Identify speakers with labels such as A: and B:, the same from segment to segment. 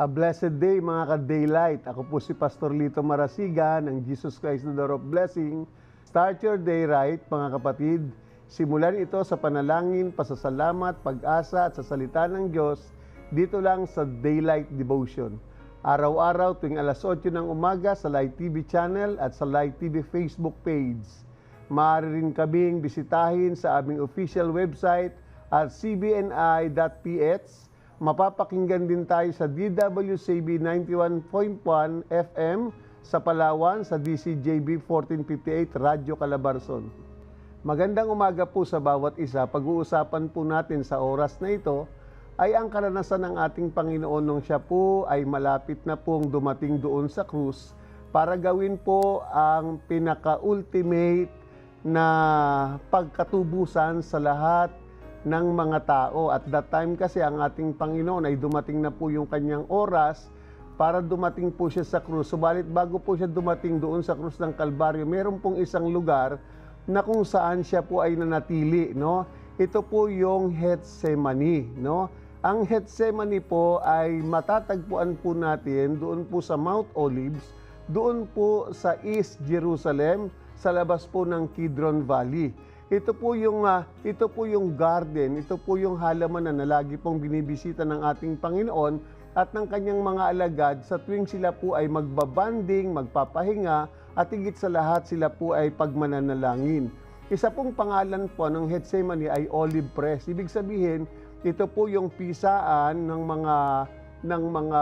A: A blessed day mga ka-daylight. Ako po si Pastor Lito Marasiga ng Jesus Christ the Door of Blessing. Start your day right mga kapatid. Simulan ito sa panalangin, pasasalamat, pag-asa at sa salita ng Diyos dito lang sa Daylight Devotion. Araw-araw tuwing alas 8 ng umaga sa Light TV channel at sa Light TV Facebook page. Maaari rin kaming bisitahin sa aming official website at cbni.ph Mapapakinggan din tayo sa DWCB 91.1 FM sa Palawan sa DCJB 1458 Radyo Calabarzon. Magandang umaga po sa bawat isa. Pag-uusapan po natin sa oras na ito ay ang karanasan ng ating Panginoon nung siya po ay malapit na pong dumating doon sa krus para gawin po ang pinaka-ultimate na pagkatubusan sa lahat ng mga tao. At that time kasi ang ating Panginoon ay dumating na po yung kanyang oras para dumating po siya sa krus. Subalit bago po siya dumating doon sa krus ng Kalbaryo, meron pong isang lugar na kung saan siya po ay nanatili, no? Ito po yung Gethsemane, no? Ang Gethsemane po ay matatagpuan po natin doon po sa Mount Olives, doon po sa East Jerusalem, sa labas po ng Kidron Valley. Ito po yung uh, ito po yung garden, ito po yung halaman na lagi pong binibisita ng ating Panginoon at ng kanyang mga alagad sa tuwing sila po ay magbabanding, magpapahinga at higit sa lahat sila po ay pagmananalangin. Isa pong pangalan po ng Gethsemane ay olive press. Ibig sabihin, ito po yung pisaan ng mga ng mga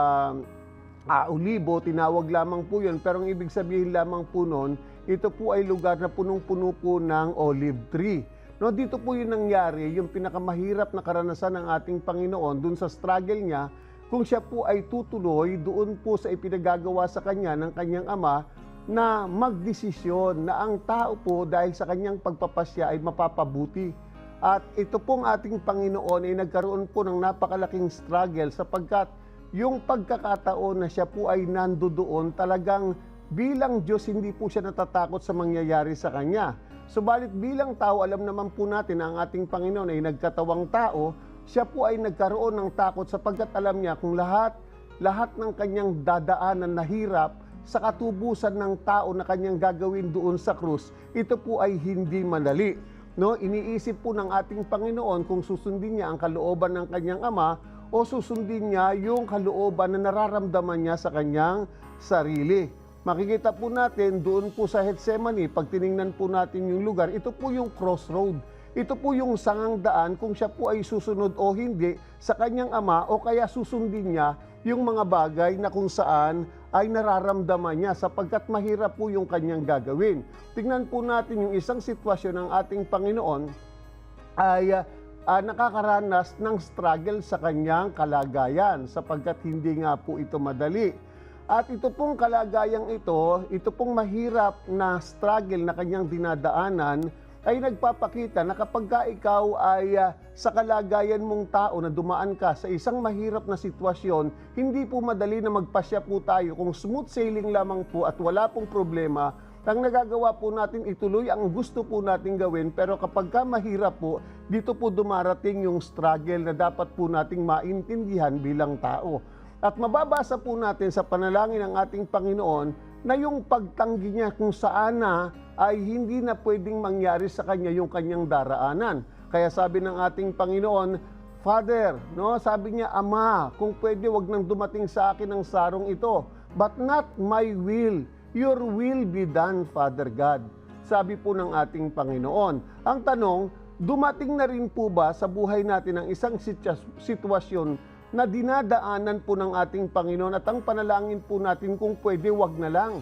A: uh, olibo, tinawag lamang po yun. Pero ang ibig sabihin lamang po noon, ito po ay lugar na punong-puno po ng olive tree. No, dito po yung nangyari, yung pinakamahirap na karanasan ng ating Panginoon dun sa struggle niya, kung siya po ay tutuloy doon po sa ipinagagawa sa kanya ng kanyang ama na magdesisyon na ang tao po dahil sa kanyang pagpapasya ay mapapabuti. At ito pong ating Panginoon ay nagkaroon po ng napakalaking struggle sapagkat yung pagkakataon na siya po ay nandoon talagang bilang Diyos hindi po siya natatakot sa mangyayari sa Kanya. Subalit bilang tao, alam naman po natin na ang ating Panginoon ay nagkatawang tao, siya po ay nagkaroon ng takot sapagkat alam niya kung lahat, lahat ng kanyang dadaanan na hirap sa katubusan ng tao na kanyang gagawin doon sa krus, ito po ay hindi madali. No, iniisip po ng ating Panginoon kung susundin niya ang kalooban ng kanyang ama o susundin niya yung kalooban na nararamdaman niya sa kanyang sarili. Makikita po natin doon po sa Gethsemane, pag tiningnan po natin yung lugar, ito po yung crossroad. Ito po yung sangang daan kung siya po ay susunod o hindi sa kanyang ama o kaya susundin niya yung mga bagay na kung saan ay nararamdaman niya sapagkat mahirap po yung kanyang gagawin. Tingnan po natin yung isang sitwasyon ng ating Panginoon ay uh, nakakaranas ng struggle sa kanyang kalagayan sapagkat hindi nga po ito madali. At ito pong kalagayang ito, ito pong mahirap na struggle na kanyang dinadaanan ay nagpapakita na kapag ka ikaw ay uh, sa kalagayan mong tao na dumaan ka sa isang mahirap na sitwasyon, hindi po madali na magpasya po tayo kung smooth sailing lamang po at wala pong problema, ang nagagawa po natin ituloy ang gusto po natin gawin pero kapag ka mahirap po, dito po dumarating yung struggle na dapat po nating maintindihan bilang tao. At mababasa po natin sa panalangin ng ating Panginoon na yung pagtanggi niya kung saan ay hindi na pwedeng mangyari sa kanya yung kanyang daraanan. Kaya sabi ng ating Panginoon, Father, no, sabi niya, Ama, kung pwede wag nang dumating sa akin ang sarong ito, but not my will, your will be done, Father God. Sabi po ng ating Panginoon. Ang tanong, dumating na rin po ba sa buhay natin ang isang sitwasyon na dinadaanan po ng ating Panginoon at ang panalangin po natin kung pwede wag na lang.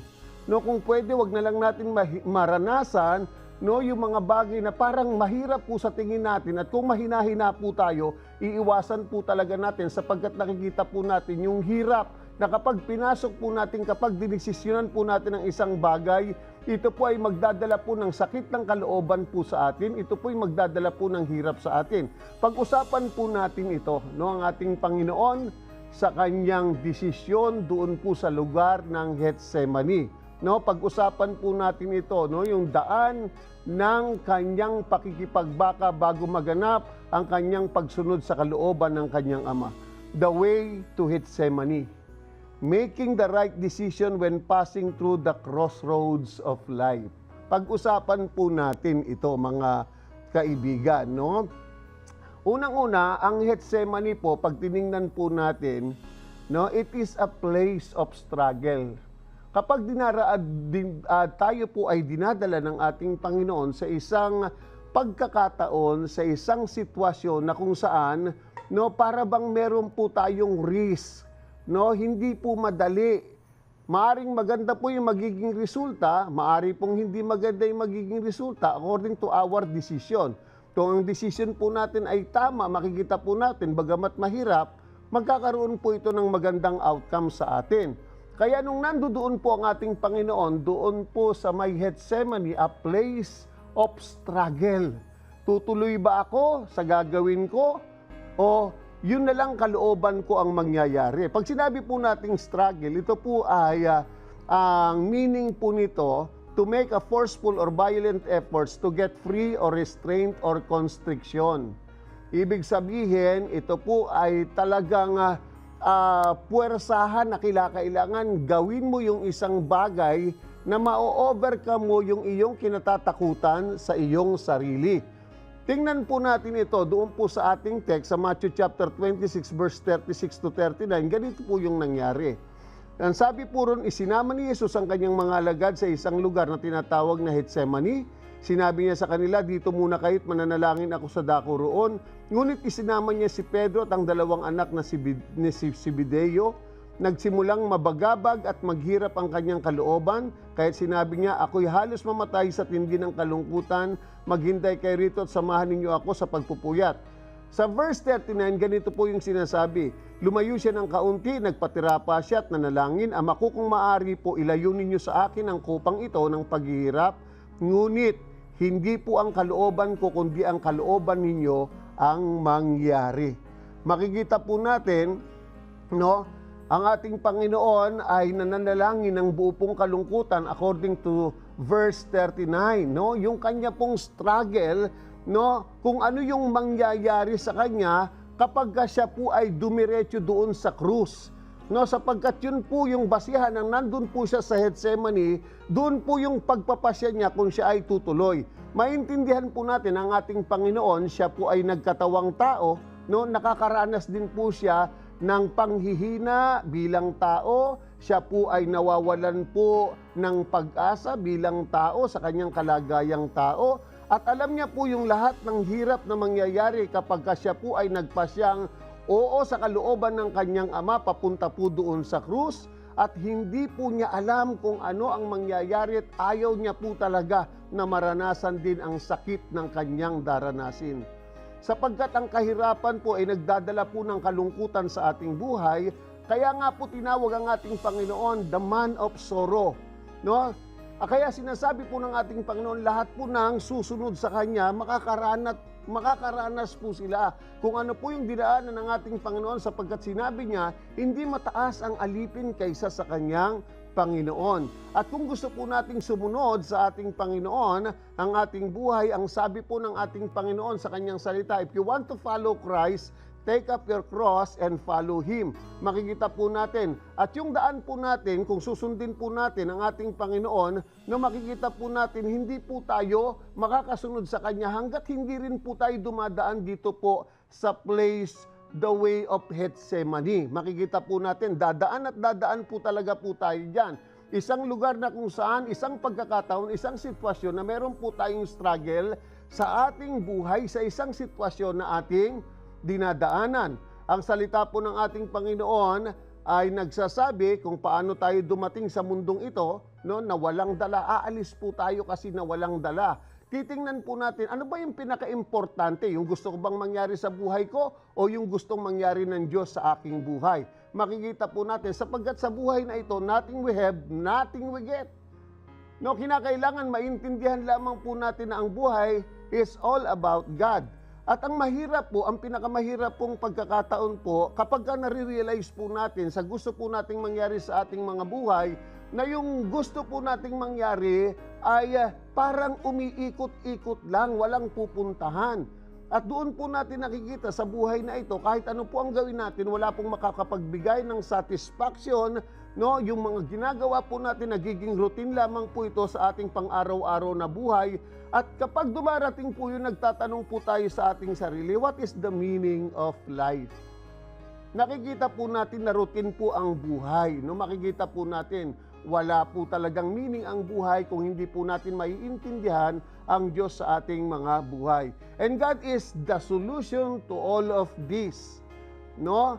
A: No, kung pwede wag na lang natin maranasan no, yung mga bagay na parang mahirap po sa tingin natin at kung mahina-hina po tayo, iiwasan po talaga natin sapagkat nakikita po natin yung hirap, na kapag pinasok po natin, kapag dinesisyonan po natin ang isang bagay, ito po ay magdadala po ng sakit ng kalooban po sa atin. Ito po ay magdadala po ng hirap sa atin. Pag-usapan po natin ito, no, ang ating Panginoon sa kanyang desisyon doon po sa lugar ng Gethsemane. No, pag-usapan po natin ito, no, yung daan ng kanyang pakikipagbaka bago maganap ang kanyang pagsunod sa kalooban ng kanyang ama. The way to Gethsemane. Making the right decision when passing through the crossroads of life. Pag-usapan po natin ito mga kaibigan, no? Unang-una, ang Gethsemane po, pag tiningnan po natin, no, it is a place of struggle. Kapag dinaraan din, ah, tayo po ay dinadala ng ating Panginoon sa isang pagkakataon, sa isang sitwasyon na kung saan no, para bang meron po tayong risk, no, hindi po madali. Maaring maganda po yung magiging resulta, maari pong hindi maganda yung magiging resulta according to our decision. Kung ang decision po natin ay tama, makikita po natin, bagamat mahirap, magkakaroon po ito ng magandang outcome sa atin. Kaya nung nandoon po ang ating Panginoon, doon po sa may Gethsemane, a place of struggle. Tutuloy ba ako sa gagawin ko? O yun na lang kalooban ko ang mangyayari? Pag sinabi po nating struggle, ito po ay ah, ang meaning po nito to make a forceful or violent efforts to get free or restraint or constriction. Ibig sabihin, ito po ay talagang ah, ah, puwersahan na kailangan gawin mo yung isang bagay na ma-overcome mo yung iyong kinatatakutan sa iyong sarili. Tingnan po natin ito doon po sa ating text sa Matthew chapter 26 verse 36 to 39. Ganito po yung nangyari. Ang sabi po ron, isinama ni Jesus ang kanyang mga alagad sa isang lugar na tinatawag na Gethsemane. Sinabi niya sa kanila, dito muna kayo't mananalangin ako sa dako roon. Ngunit isinama niya si Pedro at ang dalawang anak na si, ni si Zebedeo. Nagsimulang mabagabag at maghirap ang kanyang kalooban, kahit sinabi niya, ako'y halos mamatay sa tindi ng kalungkutan, maghintay kay rito at samahan ninyo ako sa pagpupuyat. Sa verse 39, ganito po yung sinasabi, Lumayo siya ng kaunti, nagpatira pa siya at nanalangin, Ama ko kung maari po, ilayo ninyo sa akin ang kupang ito ng paghihirap, ngunit hindi po ang kalooban ko, kundi ang kalooban ninyo ang mangyari. Makikita po natin, no, ang ating Panginoon ay nananalangin ng buo pong kalungkutan according to verse 39, no? Yung kanya pong struggle, no? Kung ano yung mangyayari sa kanya kapag ka siya po ay dumiretso doon sa krus. No, sapagkat yun po yung basihan ng nandun po siya sa Gethsemane, doon po yung pagpapasya niya kung siya ay tutuloy. Maintindihan po natin ang ating Panginoon, siya po ay nagkatawang tao, no, nakakaranas din po siya ng panghihina bilang tao, siya po ay nawawalan po ng pag-asa bilang tao sa kanyang kalagayang tao. At alam niya po yung lahat ng hirap na mangyayari kapag ka siya po ay nagpasyang oo sa kalooban ng kanyang ama papunta po doon sa krus at hindi po niya alam kung ano ang mangyayari at ayaw niya po talaga na maranasan din ang sakit ng kanyang daranasin sapagkat ang kahirapan po ay nagdadala po ng kalungkutan sa ating buhay, kaya nga po tinawag ang ating Panginoon the man of sorrow. No? Ah, Kaya sinasabi po ng ating Panginoon, lahat po nang susunod sa Kanya, makakaranas, makakaranas po sila. Kung ano po yung dinaanan ng ating Panginoon sapagkat sinabi niya, hindi mataas ang alipin kaysa sa Kanyang Panginoon. At kung gusto po nating sumunod sa ating Panginoon, ang ating buhay, ang sabi po ng ating Panginoon sa kanyang salita, if you want to follow Christ, take up your cross and follow Him. Makikita po natin. At yung daan po natin, kung susundin po natin ang ating Panginoon, na makikita po natin, hindi po tayo makakasunod sa Kanya hanggat hindi rin po tayo dumadaan dito po sa place the way of Gethsemane. Makikita po natin, dadaan at dadaan po talaga po tayo dyan. Isang lugar na kung saan, isang pagkakataon, isang sitwasyon na meron po tayong struggle sa ating buhay, sa isang sitwasyon na ating dinadaanan. Ang salita po ng ating Panginoon ay nagsasabi kung paano tayo dumating sa mundong ito, no, na walang dala. Aalis po tayo kasi na walang dala titingnan po natin, ano ba yung pinaka-importante? Yung gusto ko bang mangyari sa buhay ko o yung gustong mangyari ng Diyos sa aking buhay? makikita po natin sapagkat sa buhay na ito, nothing we have, nothing we get. No, kinakailangan maintindihan lamang po natin na ang buhay is all about God. At ang mahirap po, ang pinakamahirap pong pagkakataon po, kapag ka nare-realize po natin sa gusto po nating mangyari sa ating mga buhay, na yung gusto po nating mangyari ay ah, parang umiikot-ikot lang, walang pupuntahan. At doon po natin nakikita sa buhay na ito, kahit ano po ang gawin natin, wala pong makakapagbigay ng satisfaction, no? Yung mga ginagawa po natin, nagiging routine lamang po ito sa ating pang-araw-araw na buhay. At kapag dumarating po yun, nagtatanong po tayo sa ating sarili, what is the meaning of life? Nakikita po natin na routine po ang buhay. No, makikita po natin, wala po talagang meaning ang buhay kung hindi po natin maiintindihan ang Diyos sa ating mga buhay. And God is the solution to all of this. No?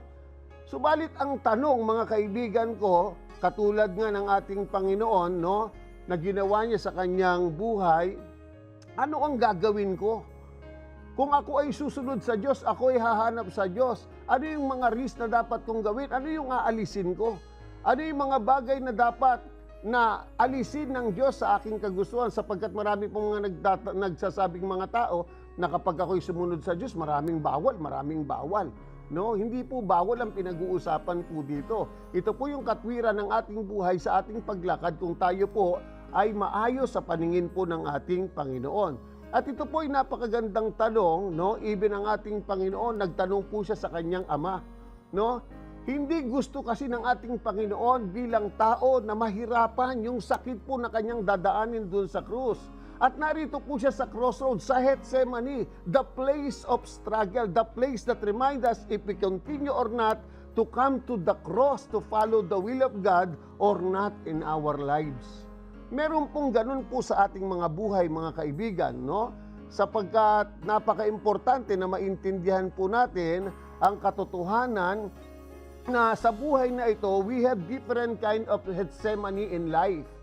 A: Subalit ang tanong mga kaibigan ko, katulad nga ng ating Panginoon, no, na ginawa niya sa kanyang buhay, ano ang gagawin ko? Kung ako ay susunod sa Diyos, ako ay hahanap sa Diyos. Ano yung mga risk na dapat kong gawin? Ano yung aalisin ko? Ano yung mga bagay na dapat na alisin ng Diyos sa aking kagustuhan sapagkat marami pong mga nagsasabing mga tao na kapag ako'y sumunod sa Diyos, maraming bawal, maraming bawal. No, hindi po bawal ang pinag-uusapan po dito. Ito po yung katwiran ng ating buhay sa ating paglakad kung tayo po ay maayos sa paningin po ng ating Panginoon. At ito po ay napakagandang tanong, no? Even ang ating Panginoon, nagtanong po siya sa kanyang ama, no? Hindi gusto kasi ng ating Panginoon bilang tao na mahirapan yung sakit po na kanyang dadaanin doon sa krus. At narito po siya sa crossroads, sa Gethsemane, the place of struggle, the place that remind us if we continue or not to come to the cross to follow the will of God or not in our lives. Meron pong ganun po sa ating mga buhay, mga kaibigan, no? Sapagkat napaka-importante na maintindihan po natin ang katotohanan na sa buhay na ito, we have different kind of Gethsemane in life.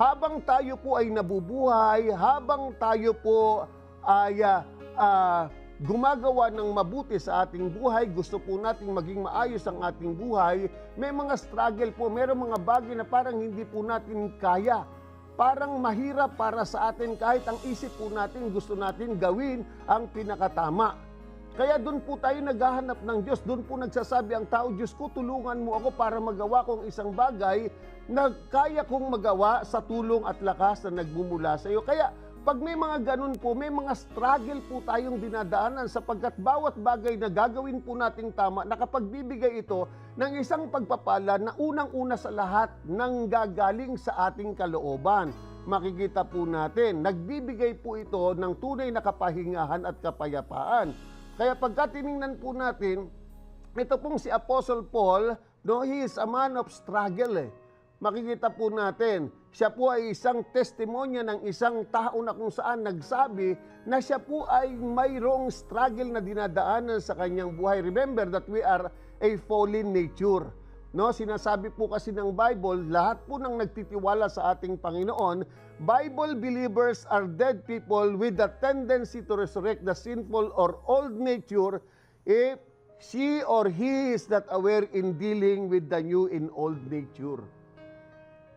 A: Habang tayo po ay nabubuhay, habang tayo po ay ah, ah, gumagawa ng mabuti sa ating buhay, gusto po nating maging maayos ang ating buhay, may mga struggle po, may mga bagay na parang hindi po natin kaya. Parang mahirap para sa atin kahit ang isip po natin gusto natin gawin ang pinakatama. Kaya doon po tayo naghahanap ng Diyos. Doon po nagsasabi ang tao, Diyos ko, tulungan mo ako para magawa kong isang bagay na kaya kong magawa sa tulong at lakas na nagmumula sa iyo. Kaya pag may mga ganun po, may mga struggle po tayong dinadaanan sapagkat bawat bagay na gagawin po nating tama, nakapagbibigay ito ng isang pagpapala na unang-una sa lahat nang gagaling sa ating kalooban. Makikita po natin, nagbibigay po ito ng tunay na kapahingahan at kapayapaan. Kaya pagka tiningnan po natin, ito pong si Apostle Paul, no, he is a man of struggle eh. Makikita po natin, siya po ay isang testimonya ng isang tao na kung saan nagsabi na siya po ay mayroong struggle na dinadaanan sa kanyang buhay. Remember that we are a fallen nature. No, sinasabi po kasi ng Bible, lahat po ng nagtitiwala sa ating Panginoon, Bible believers are dead people with the tendency to resurrect the sinful or old nature if she or he is not aware in dealing with the new in old nature.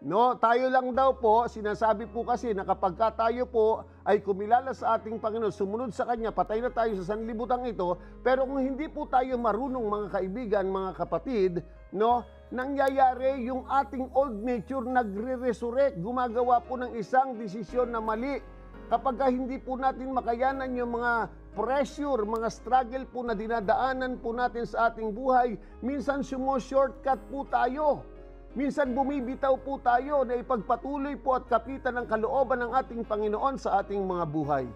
A: No, tayo lang daw po, sinasabi po kasi na kapag ka tayo po ay kumilala sa ating Panginoon, sumunod sa Kanya, patay na tayo sa sanlibutan ito, pero kung hindi po tayo marunong mga kaibigan, mga kapatid, no, nangyayari yung ating old nature nagre-resurrect, gumagawa po ng isang desisyon na mali. Kapag ka hindi po natin makayanan yung mga pressure, mga struggle po na dinadaanan po natin sa ating buhay, minsan sumo-shortcut po tayo. Minsan bumibitaw po tayo na ipagpatuloy po at kapitan ng kalooban ng ating Panginoon sa ating mga buhay.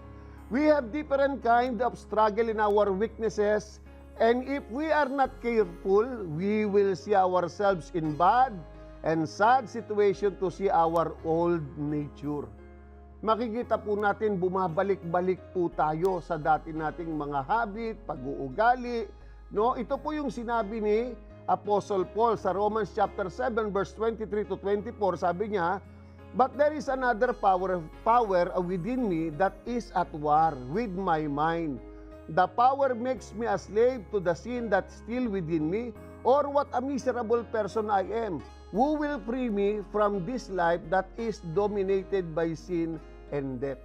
A: We have different kind of struggle in our weaknesses and if we are not careful, we will see ourselves in bad and sad situation to see our old nature. Makikita po natin bumabalik-balik po tayo sa dati nating mga habit, pag-uugali. No, ito po yung sinabi ni Apostle Paul sa Romans chapter 7 verse 23 to 24, sabi niya, But there is another power, power within me that is at war with my mind. The power makes me a slave to the sin that's still within me, Or what a miserable person I am. Who will free me from this life that is dominated by sin and death?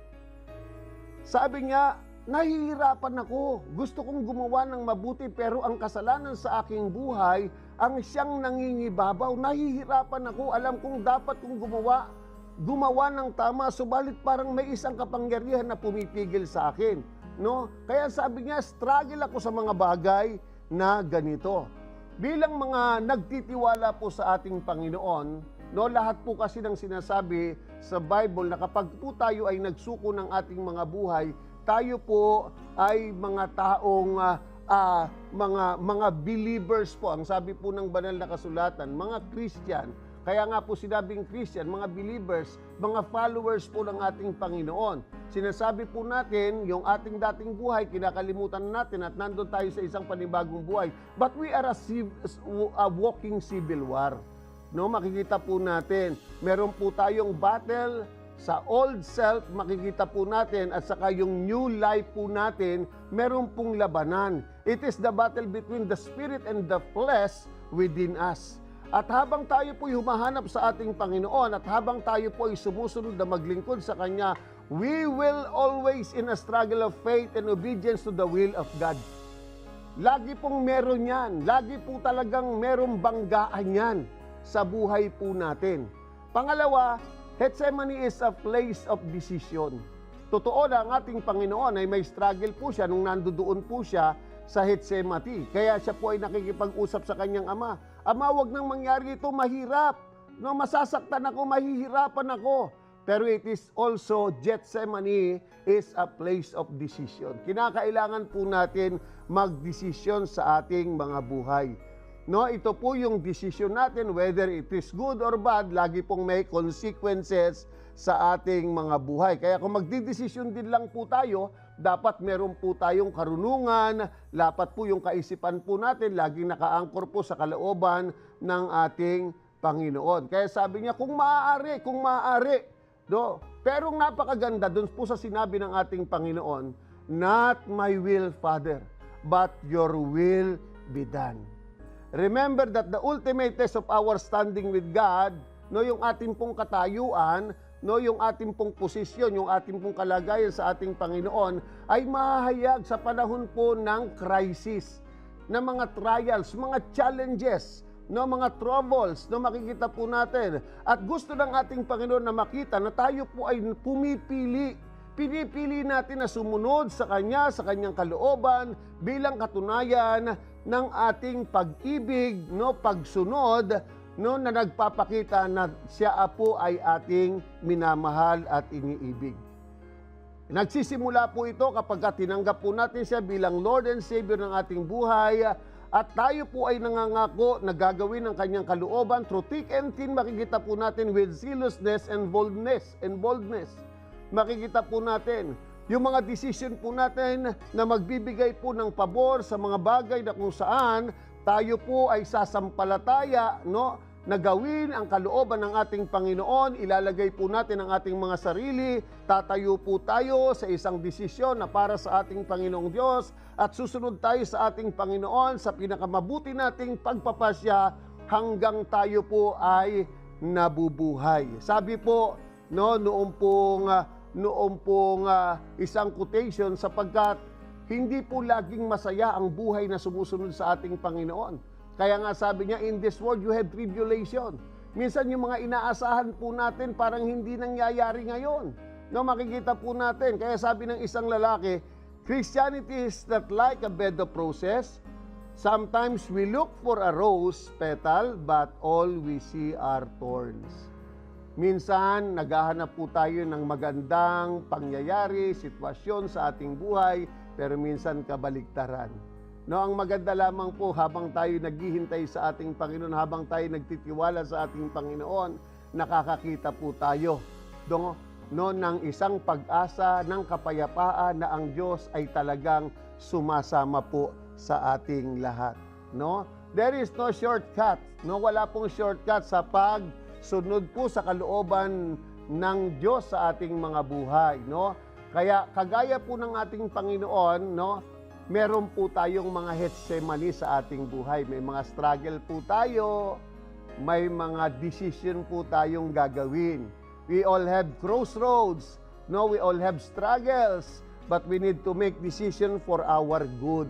A: Sabi niya, nahihirapan ako. Gusto kong gumawa ng mabuti pero ang kasalanan sa aking buhay ang siyang nangingibabaw. Nahihirapan ako. Alam kong dapat kong gumawa gumawa ng tama subalit parang may isang kapangyarihan na pumipigil sa akin, no? Kaya sabi niya, struggle ako sa mga bagay na ganito. Bilang mga nagtitiwala po sa ating Panginoon, no, lahat po kasi ng sinasabi sa Bible na kapag po tayo ay nagsuko ng ating mga buhay, tayo po ay mga taong ah, ah, mga mga believers po. Ang sabi po ng banal na kasulatan, mga Christian. Kaya nga po sinabing Christian, mga believers, mga followers po ng ating Panginoon. Sinasabi po natin, yung ating dating buhay, kinakalimutan natin at nandun tayo sa isang panibagong buhay. But we are a, a walking civil war. No, makikita po natin, meron po tayong battle sa old self, makikita po natin, at saka yung new life po natin, meron pong labanan. It is the battle between the spirit and the flesh within us. At habang tayo po humahanap sa ating Panginoon at habang tayo po ay sumusunod na maglingkod sa Kanya, we will always in a struggle of faith and obedience to the will of God. Lagi pong meron yan. Lagi po talagang merong banggaan yan sa buhay po natin. Pangalawa, Gethsemane is a place of decision. Totoo na ang ating Panginoon ay may struggle po siya nung nandoon po siya sa Gethsemane. Kaya siya po ay nakikipag-usap sa kanyang ama. Ama, wag nang mangyari ito, mahirap. No, masasaktan ako, mahihirapan ako. Pero it is also, Gethsemane is a place of decision. Kinakailangan po natin magdesisyon sa ating mga buhay. No, ito po yung decision natin whether it is good or bad, lagi pong may consequences sa ating mga buhay. Kaya kung magdidesisyon din lang po tayo, dapat meron po tayong karunungan, dapat po yung kaisipan po natin laging nakaangkor po sa kalooban ng ating Panginoon. Kaya sabi niya, kung maaari, kung maaari, do, pero napakaganda doon po sa sinabi ng ating Panginoon, not my will, Father, but your will be done. Remember that the ultimate test of our standing with God, no, yung ating pong katayuan, no, yung ating pong posisyon, yung ating pong kalagayan sa ating Panginoon ay mahayag sa panahon po ng crisis, ng mga trials, mga challenges, no, mga troubles, no, makikita po natin. At gusto ng ating Panginoon na makita na tayo po ay pumipili pinipili natin na sumunod sa Kanya, sa Kanyang kalooban, bilang katunayan ng ating pag-ibig, no, pagsunod, no, na nagpapakita na siya po ay ating minamahal at iniibig. Nagsisimula po ito kapag tinanggap po natin siya bilang Lord and Savior ng ating buhay at tayo po ay nangangako na gagawin ang kanyang kalooban through thick and thin makikita po natin with zealousness and boldness and boldness makikita po natin yung mga decision po natin na magbibigay po ng pabor sa mga bagay na kung saan tayo po ay sasampalataya, no? na gawin ang kalooban ng ating Panginoon, ilalagay po natin ang ating mga sarili, tatayo po tayo sa isang desisyon na para sa ating Panginoong Diyos at susunod tayo sa ating Panginoon sa pinakamabuti nating pagpapasya hanggang tayo po ay nabubuhay. Sabi po, no, noong pong ah, noong pong ah, isang quotation sapagkat hindi po laging masaya ang buhay na sumusunod sa ating Panginoon. Kaya nga sabi niya, in this world you have tribulation. Minsan yung mga inaasahan po natin parang hindi nangyayari ngayon. No, makikita po natin. Kaya sabi ng isang lalaki, Christianity is not like a bed of roses. Sometimes we look for a rose petal, but all we see are thorns. Minsan, naghahanap po tayo ng magandang pangyayari, sitwasyon sa ating buhay, pero minsan kabaligtaran. No, ang maganda lamang po habang tayo naghihintay sa ating Panginoon, habang tayo nagtitiwala sa ating Panginoon, nakakakita po tayo do, no, ng isang pag-asa, ng kapayapaan na ang Diyos ay talagang sumasama po sa ating lahat. No? There is no shortcut. No? Wala pong shortcut sa pagsunod po sa kalooban ng Diyos sa ating mga buhay. No? Kaya kagaya po ng ating Panginoon, no? meron po tayong mga Getsemani sa ating buhay. May mga struggle po tayo, may mga decision po tayong gagawin. We all have crossroads. No, we all have struggles, but we need to make decision for our good.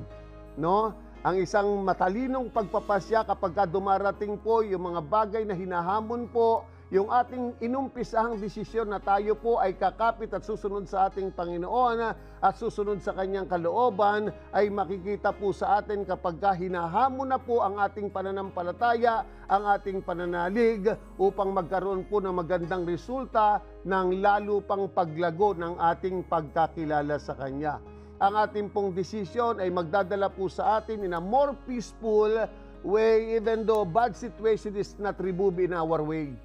A: No? Ang isang matalinong pagpapasya kapag ka dumarating po yung mga bagay na hinahamon po, yung ating inumpisahang desisyon na tayo po ay kakapit at susunod sa ating Panginoon at susunod sa kanyang kalooban ay makikita po sa atin kapag ka hinahamon na po ang ating pananampalataya, ang ating pananalig upang magkaroon po ng magandang resulta ng lalo pang paglago ng ating pagkakilala sa Kanya. Ang ating pong desisyon ay magdadala po sa atin in a more peaceful way even though bad situation is not remove in our way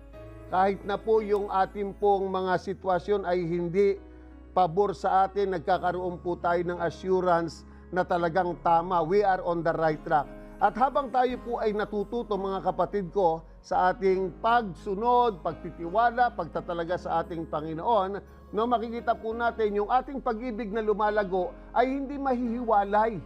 A: kahit na po yung ating pong mga sitwasyon ay hindi pabor sa atin, nagkakaroon po tayo ng assurance na talagang tama. We are on the right track. At habang tayo po ay natututo mga kapatid ko sa ating pagsunod, pagtitiwala, pagtatalaga sa ating Panginoon, no, makikita po natin yung ating pag-ibig na lumalago ay hindi mahihiwalay.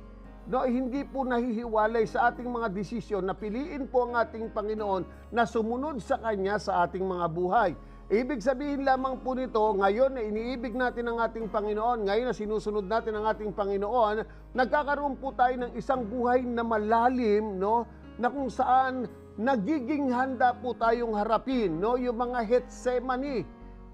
A: No, hindi po nahihiwalay sa ating mga desisyon na piliin po ang ating Panginoon na sumunod sa Kanya sa ating mga buhay. Ibig sabihin lamang po nito, ngayon na iniibig natin ang ating Panginoon, ngayon na sinusunod natin ang ating Panginoon, nagkakaroon po tayo ng isang buhay na malalim, no? Na kung saan nagiging handa po tayong harapin, no? Yung mga Getsemani,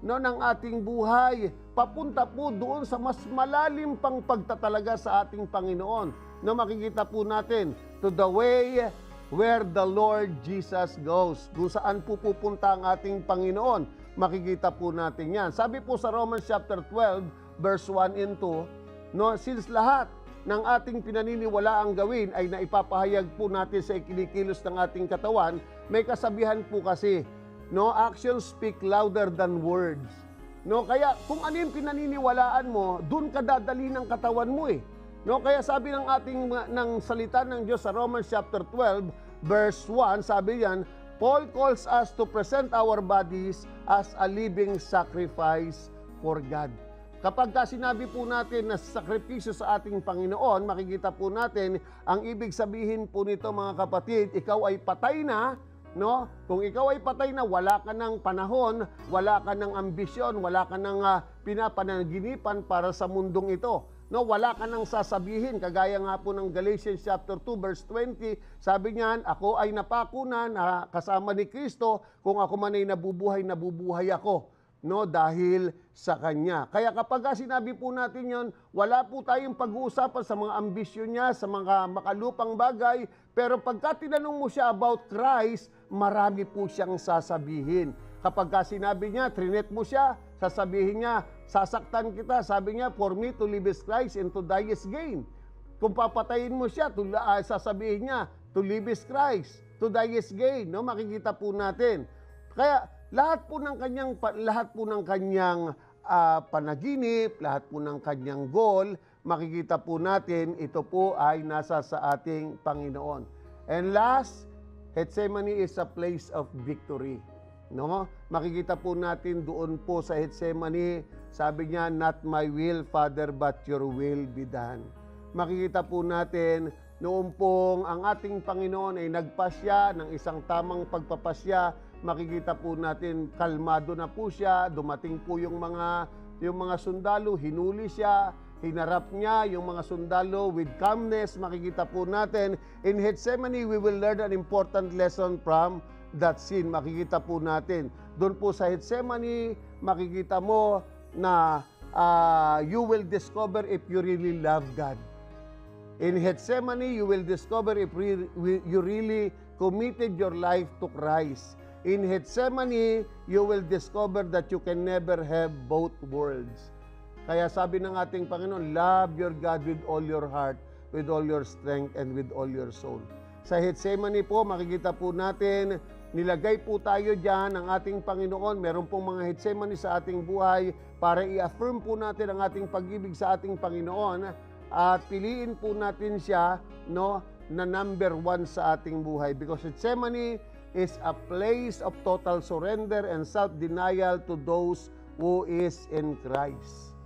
A: no, ng ating buhay, papunta po doon sa mas malalim pang pagtatalaga sa ating Panginoon na makikita po natin to the way where the Lord Jesus goes. Kung saan po pupunta ang ating Panginoon, makikita po natin yan. Sabi po sa Romans chapter 12, verse 1 and 2, no, since lahat ng ating pinaniniwala ang gawin ay naipapahayag po natin sa ikinikilos ng ating katawan, may kasabihan po kasi, no, actions speak louder than words. No, kaya kung ano yung pinaniniwalaan mo, doon ka dadali ng katawan mo eh. No, kaya sabi ng ating ng salita ng Diyos sa Romans chapter 12 verse 1, sabi yan, Paul calls us to present our bodies as a living sacrifice for God. Kapag ka sinabi po natin na sakripisyo sa ating Panginoon, makikita po natin ang ibig sabihin po nito mga kapatid, ikaw ay patay na, no? Kung ikaw ay patay na, wala ka ng panahon, wala ka ng ambisyon, wala ka ng uh, pinapanaginipan para sa mundong ito. No, wala ka nang sasabihin. Kagaya nga po ng Galatians chapter 2 verse 20, sabi niyan, ako ay napako na, na kasama ni Kristo, kung ako man ay nabubuhay, nabubuhay ako. No, dahil sa Kanya. Kaya kapag sinabi po natin yon, wala po tayong pag-uusapan sa mga ambisyon niya, sa mga makalupang bagay, pero pagka tinanong mo siya about Christ, marami po siyang sasabihin. Kapag ka sinabi niya, trinet mo siya, sasabihin niya, sasaktan kita. Sabi niya, for me to live is Christ and to die is gain. Kung papatayin mo siya, to, uh, sasabihin niya, to live is Christ, to die is gain. No? Makikita po natin. Kaya lahat po ng kanyang lahat po ng kanyang uh, panaginip, lahat po ng kanyang goal, makikita po natin ito po ay nasa sa ating Panginoon. And last, Gethsemane is a place of victory. No? Makikita po natin doon po sa Gethsemane, sabi niya, not my will, Father, but your will be done. Makikita po natin, noon pong ang ating Panginoon ay nagpasya ng isang tamang pagpapasya, makikita po natin, kalmado na po siya, dumating po yung mga, yung mga sundalo, hinuli siya, hinarap niya yung mga sundalo with calmness, makikita po natin. In Gethsemane, we will learn an important lesson from that scene, makikita po natin. Doon po sa Gethsemane, makikita mo na uh, you will discover if you really love God. In Gethsemane, you will discover if you really committed your life to Christ. In Gethsemane, you will discover that you can never have both worlds. Kaya sabi ng ating Panginoon, love your God with all your heart, with all your strength, and with all your soul. Sa Gethsemane po, makikita po natin Nilagay po tayo dyan ng ating Panginoon. Meron pong mga Getsemani sa ating buhay para i-affirm po natin ang ating pag-ibig sa ating Panginoon at piliin po natin siya no, na number one sa ating buhay. Because Gethsemane is a place of total surrender and self-denial to those who is in Christ.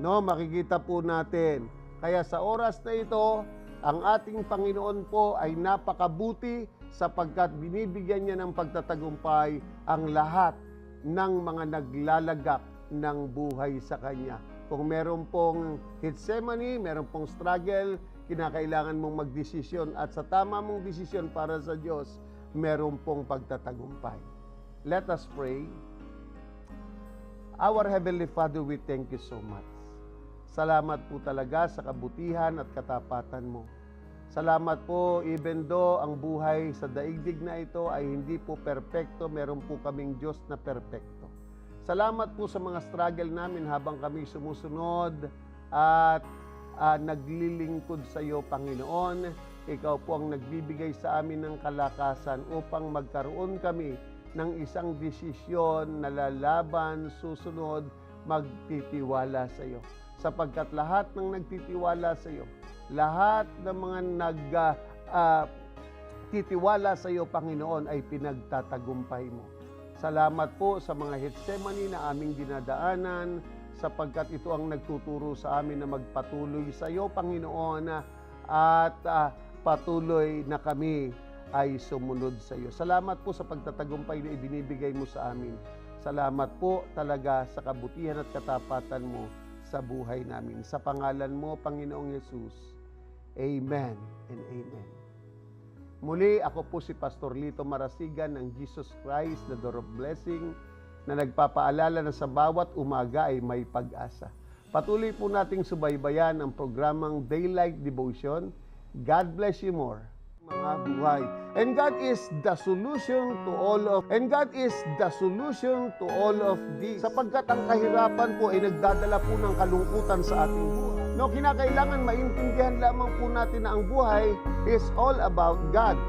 A: No, makikita po natin Kaya sa oras na ito, ang ating Panginoon po ay napakabuti sapagkat binibigyan niya ng pagtatagumpay ang lahat ng mga naglalagak ng buhay sa Kanya. Kung meron pong Gethsemane, meron pong struggle, kinakailangan mong magdesisyon at sa tama mong desisyon para sa Diyos, meron pong pagtatagumpay. Let us pray. Our Heavenly Father, we thank you so much. Salamat po talaga sa kabutihan at katapatan mo. Salamat po, even though ang buhay sa daigdig na ito ay hindi po perpekto, meron po kaming Diyos na perpekto. Salamat po sa mga struggle namin habang kami sumusunod at ah, naglilingkod sa iyo, Panginoon. Ikaw po ang nagbibigay sa amin ng kalakasan upang magkaroon kami ng isang desisyon na lalaban, susunod, magtitiwala sa iyo. Sapagkat lahat ng nagtitiwala sa iyo, lahat ng mga nag ah, titiwala sa iyo, Panginoon, ay pinagtatagumpay mo. Salamat po sa mga Getsemani na aming dinadaanan sapagkat ito ang nagtuturo sa amin na magpatuloy sa iyo, Panginoon, at ah, patuloy na kami ay sumunod sa iyo. Salamat po sa pagtatagumpay na ibinibigay mo sa amin. Salamat po talaga sa kabutihan at katapatan mo sa buhay namin. Sa pangalan mo, Panginoong Yesus. Amen and amen. Muli, ako po si Pastor Lito Marasigan ng Jesus Christ, the Door of Blessing, na nagpapaalala na sa bawat umaga ay may pag-asa. Patuloy po nating subaybayan ang programang Daylight Devotion. God bless you more mga buhay. And God is the solution to all of and God is the solution to all of this. Sapagkat ang kahirapan po ay nagdadala po ng kalungkutan sa ating buhay. No, kinakailangan maintindihan lamang po natin na ang buhay is all about God.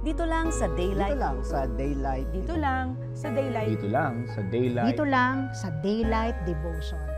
B: Dito lang sa Daylight.
C: Dito lang sa Daylight.
D: Dito lang sa Daylight.
E: Dito lang sa Daylight.
D: Dito lang sa Daylight Devotion.